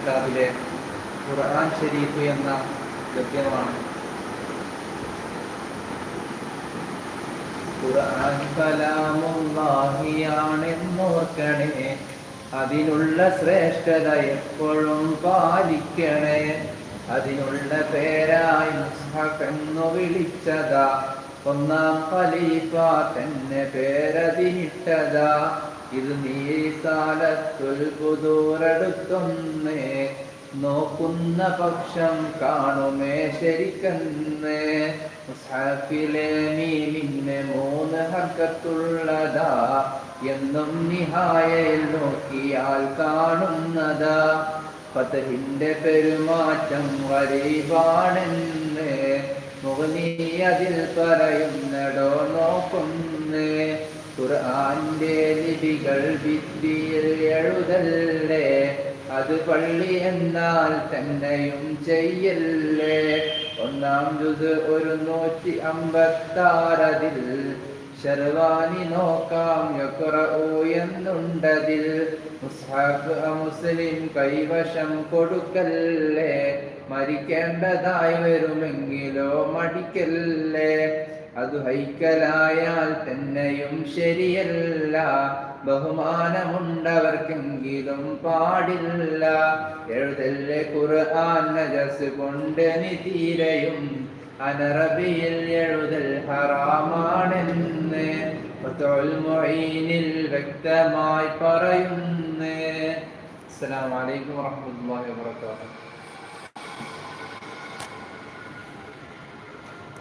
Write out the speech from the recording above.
കിതാബിലെ ഖുർആൻ ഷരീഫ് എന്ന ഗദ്യമാണ്. ഖുർആൻ കലാമുള്ളാഹിയാണെന്നോർക്കണേ. അതിനുള്ള ശ്രേഷ്ഠത എപ്പോഴും പാലിക്കണേ. അതിനുള്ള പേരായി മുസ്ഹഖെന്നു വിളിച്ചതാ. ഒന്നാം ഖലീഫ തന്നെ പേരതിനിട്ടതാ ഇത് നീ സാലത്തുൽ പുതൂറെടുക്കുന്നേ നോക്കുന്ന പക്ഷം കാണുമേ ശരിക്കന്നേ. മുസാഫിലെ മീമിന് മൂന്ന് ഹർക്കത്തുള്ളതാ എന്നും നിഹായയിൽ നോക്കിയാൽ കാണുന്നതാ. ഫതഹിന്റെ പെരുമാറ്റം വരീപാണെന്നേ മുഗനി അതിൽ പറയുന്നടോ നോക്കുന്നേ. ഖുർആന്റെ ലിപികൾ വിദ്യയിൽ എഴുതല്ലേ? അത് പള്ളി എന്നാൽ തന്നെയും ചെയ്യല്ലേ? ഒന്നാം ജുസ് ഒരു നൂറ്റി അമ്പത്താറതിൽ ഷർവാനി നോക്കാം എന്നുണ്ടതിൽ മുസ്ലിം കൈവശം കൊടുക്കല്ലേ? മരിക്കേണ്ടതായി വരുമെങ്കിലോ മടിക്കല്ലേ? അത് ഹൈക്കലായാൽ തന്നെയും ശരിയല്ല. ബഹുമാനമുണ്ടവർക്കെങ്കിലും പാടില്ല. എഴുതല്ലേ ഖുർആൻ നജസ് കൊണ്ട് നീ തീരെയും അനറബിയിൽ എഴുതൽ ഹറാമാണെന്ന് മൊയ്നിൽ വ്യക്തമായി പറയുന്നേ. അസ്സലാമു അലൈക്കും വറഹ്മത്തുള്ളാഹി വബറകാതുഹു.